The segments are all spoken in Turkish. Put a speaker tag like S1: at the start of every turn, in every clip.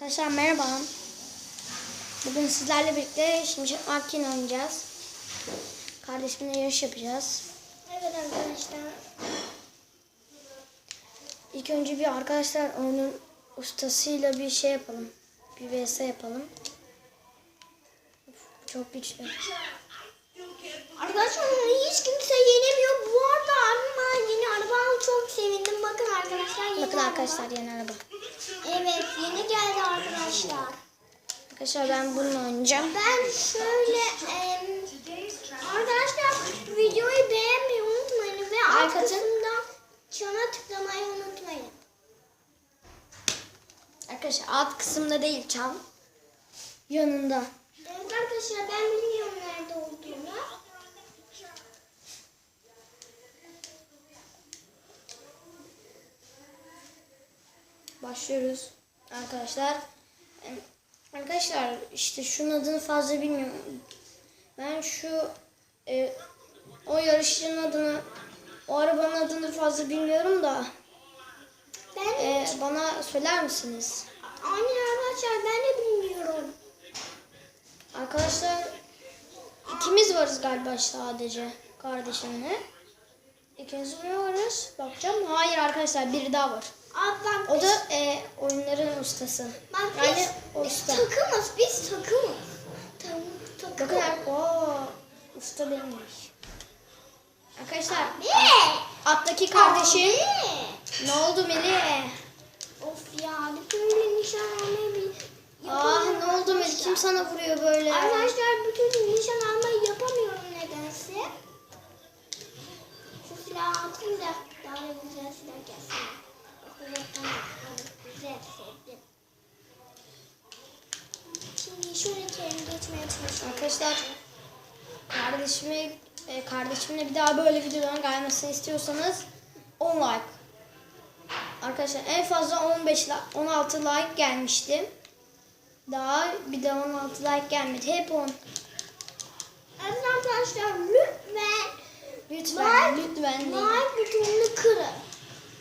S1: Arkadaşlar merhaba. Bugün sizlerle birlikte Şimşek Makin oynayacağız. Kardeşimle yarış yapacağız.
S2: Evet arkadaşlar.
S1: İlk önce bir arkadaşlar oyunun ustasıyla bir şey yapalım. Bir vs yapalım. Of, çok güçlü.
S2: Arkadaşlar onu hiç kimse yenemiyor. Bu arada abim bana yeni araba aldı. Çok sevindim. Bakın arkadaşlar yeni
S1: Bakın arkadaşlar yeni araba.
S2: Evet yeni geldi arkadaşlar.
S1: Arkadaşlar ben bununla oynayacağım.
S2: Ben şöyle em, arkadaşlar videoyu beğenmeyi unutmayın ve alt kısımdan çana tıklamayı unutmayın.
S1: Arkadaşlar alt kısımda değil çal. Yanında.
S2: Evet arkadaşlar ben bilmiyorum nerede olduğunu.
S1: Başlıyoruz arkadaşlar. Arkadaşlar işte şunun adını fazla bilmiyorum. Ben şu e, o yarışçının adını, o arabanın adını fazla bilmiyorum da
S2: Ben
S1: e, bana söyler misiniz?
S2: aynen arkadaşlar ben de bilmiyorum.
S1: Arkadaşlar ikimiz varız galiba sadece kardeşimle. İkimiz mi varız? Bakacağım. Hayır arkadaşlar biri daha var.
S2: Abi bak
S1: O da e, oyunların ustası.
S2: Bak
S1: Yani
S2: biz,
S1: o
S2: biz
S1: usta.
S2: takımız, biz takımız. Tam, takım.
S1: Bakın o usta benimmiş. Arkadaşlar
S2: Ne?
S1: attaki kardeşim.
S2: Abi.
S1: Ne oldu Melih?
S2: Of ya türlü nişan almayı
S1: Ah ne oldu Melih? Kim sana vuruyor böyle?
S2: Arkadaşlar türlü nişan almayı yapamıyorum nedense. Şu silahı atayım da daha da güzel silah gelsin. Şimdi şöyle terim geçmeye çalışıyorum.
S1: Arkadaşlar kardeşimi e, kardeşimle bir daha böyle videoların gelmesini istiyorsanız 10 like. Arkadaşlar en fazla 15 like, 16 like gelmişti. Daha bir de 16 like gelmedi. Hep 10.
S2: Evet arkadaşlar lütfen
S1: Lütfen,
S2: Like-
S1: lütfen
S2: like butonunu kırın.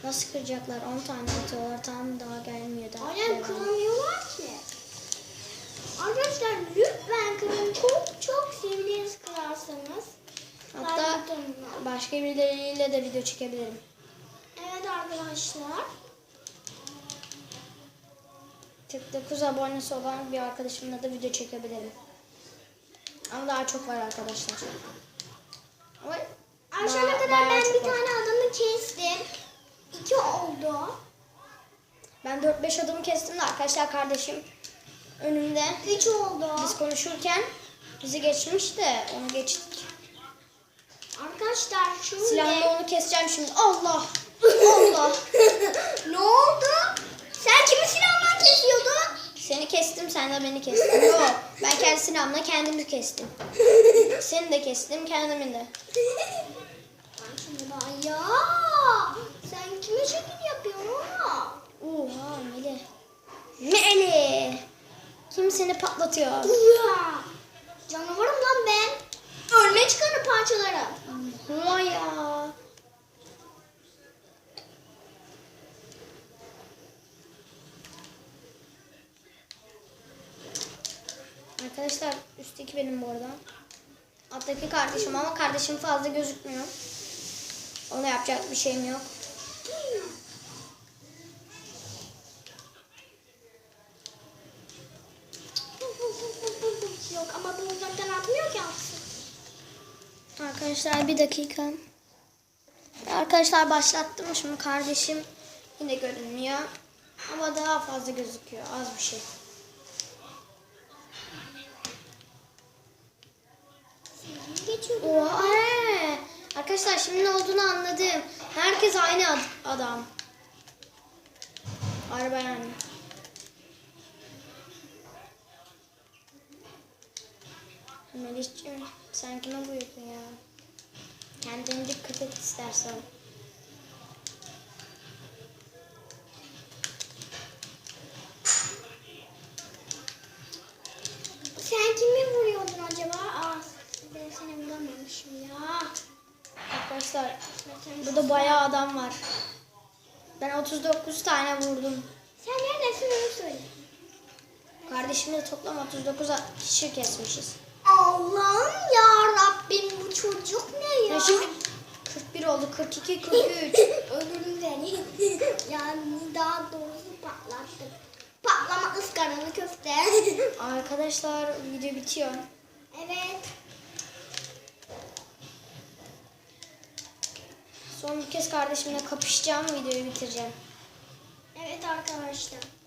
S1: Nasıl kıracaklar? 10 tane atıyorlar. Tam daha gelmiyor daha.
S2: Aynen kıramıyorlar ki. Arkadaşlar lütfen kırın. Çok çok seviniriz kırarsanız.
S1: Hatta başka birileriyle de video çekebilirim.
S2: Evet arkadaşlar.
S1: 49 abonesi olan bir arkadaşımla da video çekebilirim. Ama daha çok var arkadaşlar. Ama
S2: Aşağıya kadar ben bir
S1: var.
S2: tane adamı kestim. İki oldu.
S1: Ben 4-5 adım kestim de arkadaşlar kardeşim önümde.
S2: Üç oldu.
S1: Biz konuşurken bizi geçmiş de onu geçtik.
S2: Arkadaşlar şimdi...
S1: Silahla onu keseceğim şimdi. Allah! Allah!
S2: ne oldu? Sen kimi silahla kesiyordun?
S1: Seni kestim, sen de beni kestin. Yok, ben kendi silahımla kendimi kestim. Seni de kestim, kendimi de.
S2: Ben şimdi ya. Kime şekil yapıyorsun ama?
S1: Oha Melih. Melih! Kim seni patlatıyor?
S2: Uya! Canavarım lan ben. Ölme çıkarı parçaları.
S1: Oha ya. Arkadaşlar üstteki benim bu arada. Alttaki kardeşim ama kardeşim fazla gözükmüyor. Ona yapacak bir şeyim yok.
S2: Yok ama bu uzaktan atmıyor ki atsın.
S1: Arkadaşlar bir dakika. Arkadaşlar başlattım. Şimdi kardeşim yine görünmüyor. Ama daha fazla gözüküyor. Az bir şey. Oha. Arkadaşlar şimdi ne olduğunu anladım. Herkes aynı ad- adam. Araba yani. Melih'ciğim sen kime buyurdun ya? Kendine dikkat et istersen. Arkadaşlar burada bayağı adam var. Ben 39 tane vurdum.
S2: Sen neredesin onu söyle.
S1: kardeşimle toplam 39 kişi kesmişiz.
S2: Allah'ım ya Rabbim bu çocuk ne ya?
S1: Şimdi 41 oldu. 42, 43.
S2: Öldürdüm seni. yani daha doğrusu patlattım. Patlama ıskaralı köfte.
S1: Arkadaşlar video bitiyor.
S2: evet.
S1: Son bir kez kardeşimle kapışacağım. Videoyu bitireceğim.
S2: Evet arkadaşlar.